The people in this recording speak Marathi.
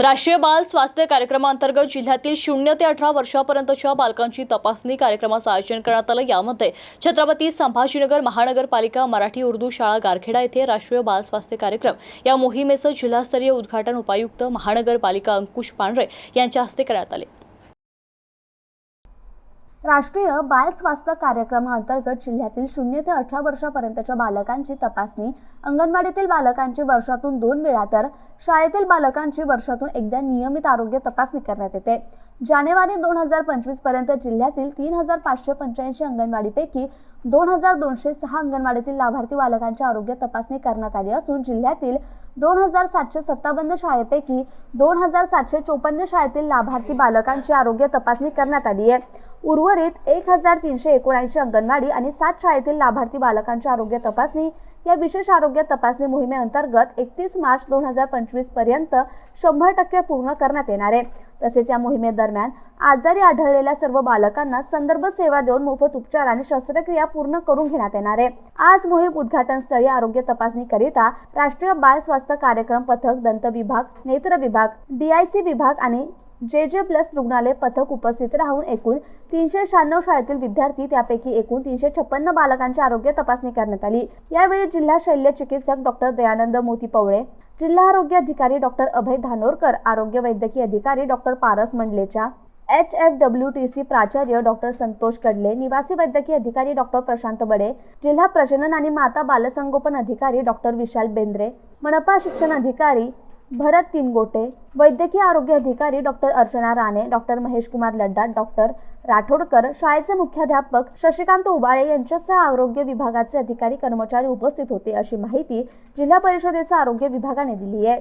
राष्ट्रीय बाल स्वास्थ्य कार्यक्रमांतर्गत जिल्ह्यातील शून्य ते अठरा वर्षापर्यंतच्या बालकांची तपासणी कार्यक्रमाचं आयोजन करण्यात आलं. यामध्ये छत्रपती संभाजीनगर महानगरपालिका मराठी उर्दू शाळा गारखेडा येथे राष्ट्रीय बाल स्वास्थ्य कार्यक्रम या मोहिमेचं जिल्हास्तरीय उद्घाटन उपायुक्त महानगरपालिका अंकुश पांढरे यांच्या हस्ते करण्यात आले. राष्ट्रीय बाल स्वास्थ्य कार्यक्रमाअंतर्गत जिल्ह्यातील शून्य ते अठरा वर्षापर्यंतच्या बालकांची तपासणी. अंगणवाडीतील बालकांची वर्षातून दोन वेळा तर शाळेतील बालकांची वर्षातून एकदा नियमित आरोग्य तपासणी करण्यात येते. जानेवारी दोन हजार पंचवीसपर्यंत जिल्ह्यातील तीन हजार पाचशे पंच्याऐंशी अंगणवाडीपैकी दोन हजार दोनशे सहा अंगणवाडीतील लाभार्थी बालकांची आरोग्य तपासणी करण्यात आली असून जिल्ह्यातील दोन हजार सातशे सत्तावन्न शाळेपैकी दोन हजार सातशे चोपन्न शाळेतील लाभार्थी बालकांची आरोग्य तपासणी करण्यात आली आहे. उर्वरित एक हजार तीनशे एकोणऐंशी अंगणवाडी आणि सात शाळेतील लाभार्थी बालकांची आरोग्य तपासणी या विशेष आरोग्य तपासणी मोहिमेअंतर्गत एकतीस मार्च दोन हजार पंचवीसपर्यंत शंभर टक्के पूर्ण करण्यात येणार आहे. तसेच या मोहिमेदरम्यान आजारी आढळलेल्या सर्व बालकांना संदर्भ सेवा देऊन मोफत उपचार आणि शस्त्रक्रिया पूर्ण करून घेण्यात येणार आहे. आज मोहीम उद्घाटनस्थळी आरोग्य तपासणीकरिता राष्ट्रीय बाल स्वास्थ्य कार्यक्रम पथक दंत विभाग नेत्र विभाग डीआयसी विभाग आणि जे जे प्लस रुग्णालय पथक उपस्थित राहून एकूण तीनशे शहाण्णव शाळेतील विद्यार्थी त्यापैकी एकूण तीनशे छप्पन्न बालकांची आरोग्य तपासणी करण्यात आली. यावेळी जिल्हा शल्य चिकित्सक डॉक्टर दयानंद मोती पवळे जिल्हा आरोग्य अधिकारी डॉक्टर अभय धानोरकर आरोग्य वैद्यकीय अधिकारी doctor Paras मंडलेच्या H F W T C प्राचार्य डॉक्टर संतोष कडले निवासी वैद्यकीय अधिकारी डॉक्टर प्रशांत बडे जिल्हा प्रजनन आणि माता बालसंगोपन अधिकारी डॉक्टर विशाल बेंद्रे मनपा शिक्षण अधिकारी भरत तिनगोटे वैद्यकीय आरोग्य अधिकारी doctor Archana Rane doctor Mahesh Kumar Ladda doctor Rathodkar शाळेचे मुख्याध्यापक शशिकांत उबाळे यांच्यासह आरोग्य विभागाचे अधिकारी कर्मचारी उपस्थित होते अशी माहिती जिल्हा परिषदेच्या आरोग्य विभागाने दिली आहे.